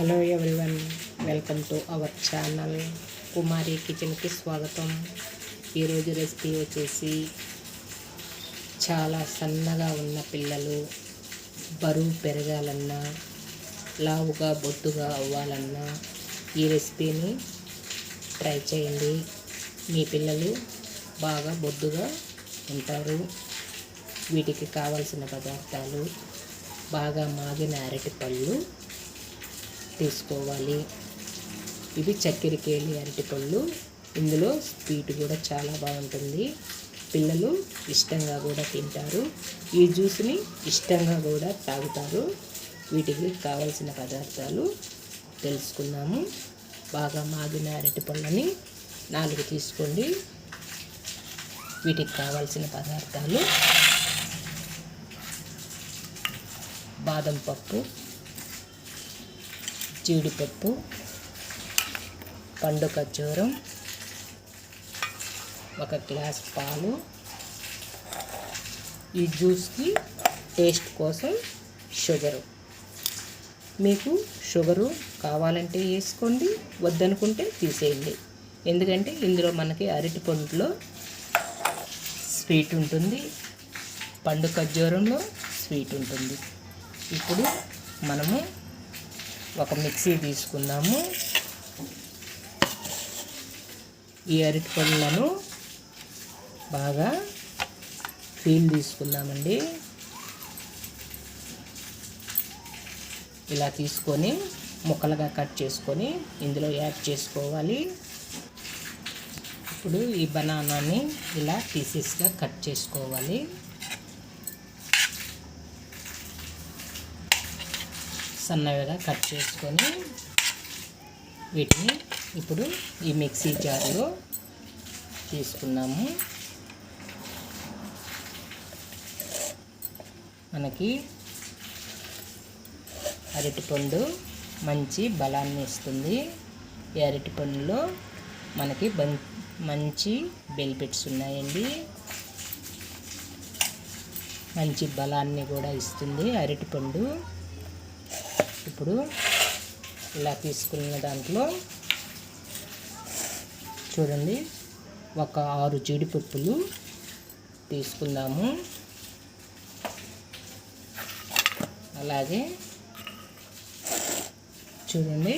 Hello everyone welcome to our channel Kumari కిచెన్కి స్వాగతం. ఈరోజు రెసిపీ వచ్చేసి చాలా సన్నగా ఉన్న పిల్లలు బరువు పెరగాలన్నా లావుగా బొద్దుగా అవ్వాలన్నా ఈ రెసిపీని ట్రై చేయండి. మీ పిల్లలు బాగా బొద్దుగా ఉంటారు. వీటికి కావలసిన పదార్థాలు బాగా మాగిన అరటిపళ్ళు తీసుకోవాలి. ఇవి చక్కెరకేళి అరటిపళ్ళు. ఇందులో స్వీట్ కూడా చాలా బాగుంటుంది. పిల్లలు ఇష్టంగా కూడా తింటారు. ఈ జ్యూస్ని ఇష్టంగా కూడా తాగుతారు. వీటికి కావలసిన పదార్థాలు తెలుసుకున్నాము. బాగా మాగిన అరటిపళ్ళని నాలుగు తీసుకోండి. వీటికి కావాల్సిన పదార్థాలు బాదం పప్పు జీడిపప్పు పండు ఖర్జూరం ఒక గ్లాస్ పాలు. ఈ జ్యూస్కి టేస్ట్ కోసం షుగరు. మీకు షుగరు కావాలంటే వేసుకోండి వద్దనుకుంటే తీసేయండి. ఎందుకంటే ఇందులో మనకి అరటి పండులో స్వీట్ ఉంటుంది పండు ఖర్జూరంలో స్వీట్ ఉంటుంది. ఇప్పుడు మనము ఒక మిక్సీ తీసుకుందాము. ఈ అరటి పళ్ళను బాగా ఫీల్ తీసుకుందామండి. ఇలా తీసుకొని ముక్కలుగా కట్ చేసుకొని ఇందులో యాడ్ చేసుకోవాలి. ఇప్పుడు ఈ బనానాని ఇలా పీసెస్గా కట్ చేసుకోవాలి. సన్నగా కట్ చేసుకొని వీటిని ఇప్పుడు ఈ మిక్సీ జార్లో తీసుకున్నాము. మనకి అరటిపండు మంచి బలాన్ని ఇస్తుంది. ఈ అరటిపండులో మనకి బం మంచి బెనిఫిట్స్ ఉన్నాయండి. మంచి బలాన్ని కూడా ఇస్తుంది అరటిపండు. ఇప్పుడు ఇలా తీసుకున్న దాంట్లో చూడండి ఒక ఆరు జీడిపప్పులు తీసుకుందాము. అలాగే చూడండి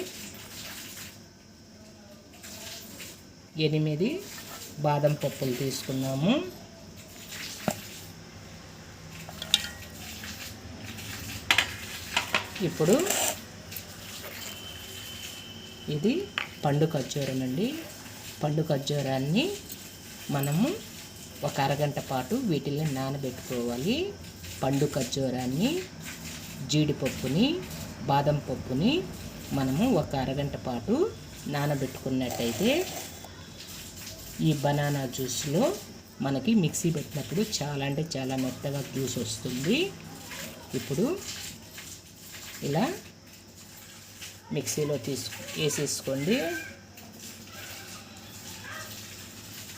ఎనిమిది బాదం పప్పులు తీసుకున్నాము. ఇప్పుడు ఇది పండు ఖర్జూరం అండి. పండు ఖర్జూరాన్ని మనము ఒక అరగంట పాటు వీటిని నానబెట్టుకోవాలి. పండు ఖర్జూరాన్ని జీడిపప్పుని బాదం పప్పుని మనము ఒక అరగంట పాటు నానబెట్టుకున్నట్టయితే ఈ బనానా జ్యూస్లో మనకి మిక్సీ పెట్టినప్పుడు చాలా అంటే చాలా మెత్తగా జ్యూస్ వస్తుంది. ఇప్పుడు ఇలా మిక్సీలో తీసు వేసేసుకోండి.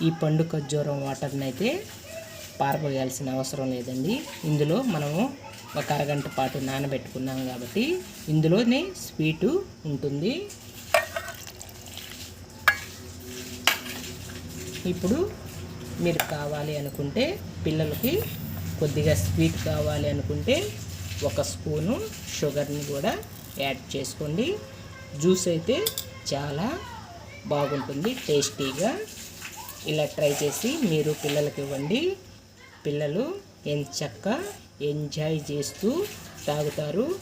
ఈ పండు ఖర్జూరం వాటర్ని అయితే పారపోయాల్సిన అవసరం లేదండి. ఇందులో మనము ఒక అరగంట పాటు నానబెట్టుకున్నాం కాబట్టి ఇందులోనే స్వీటు ఉంటుంది. ఇప్పుడు మీరు కావాలి అనుకుంటే పిల్లలకి కొద్దిగా స్వీట్ కావాలి అనుకుంటే ఒక స్పూను షుగర్ని కూడా యాడ్ చేసుకోండి. జ్యూస్ అయితే చాలా బాగుంటుంది టేస్టీగా. ఇలా ట్రై చేసి మీరు పిల్లలకి ఇవ్వండి. పిల్లలు ఎంచక్క ఎంజాయ్ చేస్తూ తాగుతారు.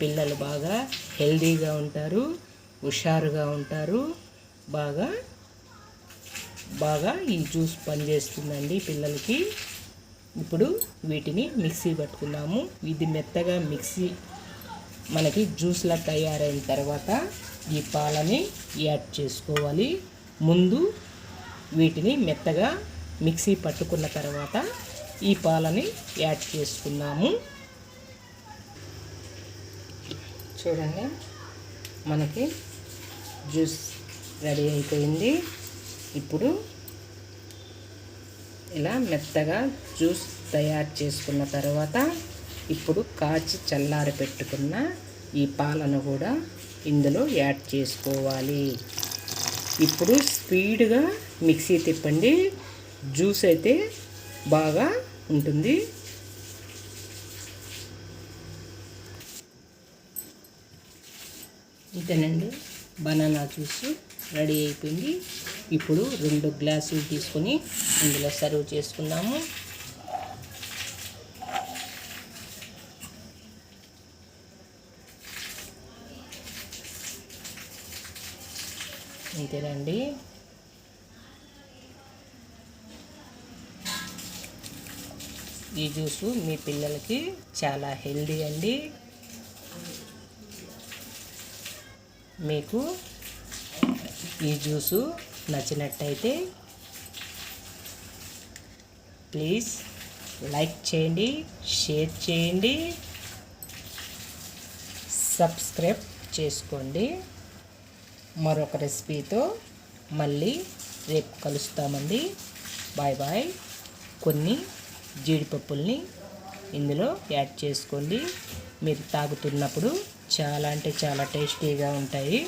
పిల్లలు బాగా హెల్దీగా ఉంటారు హుషారుగా ఉంటారు. బాగా బాగా ఈ జ్యూస్ పనిచేస్తుందండి పిల్లలకి. ఇప్పుడు వీటిని మిక్సీ పట్టుకున్నాము. ఇది మెత్తగా మిక్సీ మనకి జ్యూస్లా తయారైన తర్వాత ఈ పాలని యాడ్ చేసుకోవాలి. ముందు వీటిని మెత్తగా మిక్సీ పట్టుకున్న తర్వాత ఈ పాలని యాడ్ చేసుకున్నాము. చూడండి మనకి జ్యూస్ రెడీ అయిపోయింది. ఇప్పుడు ఇలా మెత్తగా జ్యూస్ తయారు చేసుకున్న తర్వాత ఇప్పుడు కాచి చల్లారి పెట్టుకున్న ఈ పాలను కూడా ఇందులో యాడ్ చేసుకోవాలి. ఇప్పుడు స్పీడ్గా మిక్సీ తిప్పండి. జ్యూస్ అయితే బాగా ఉంటుంది. ఇదేనండి. బనానా జ్యూస్ రెడీ అయిపోయింది. ఇప్పుడు రెండు గ్లాసులు తీసుకొని ఇందులో సర్వ్ చేసుకున్నాము అంతేనండి ఈ జ్యూసు మీ పిల్లలకి చాలా హెల్దీ అండి. మీకు ఈ జ్యూసు నచ్చినట్టయితే ప్లీజ్ లైక్ చేయండి షేర్ చేయండి సబ్స్క్రైబ్ చేసుకోండి. మరొక రెసిపీతో మళ్ళీ రేపు కలుస్తామండి. Bye bye. కొన్ని జీడిపప్పుల్ని ఇందులో యాడ్ చేసుకోండి. మీరు తాగుతున్నప్పుడు చాలా అంటే చాలా టేస్టీగా ఉంటాయి.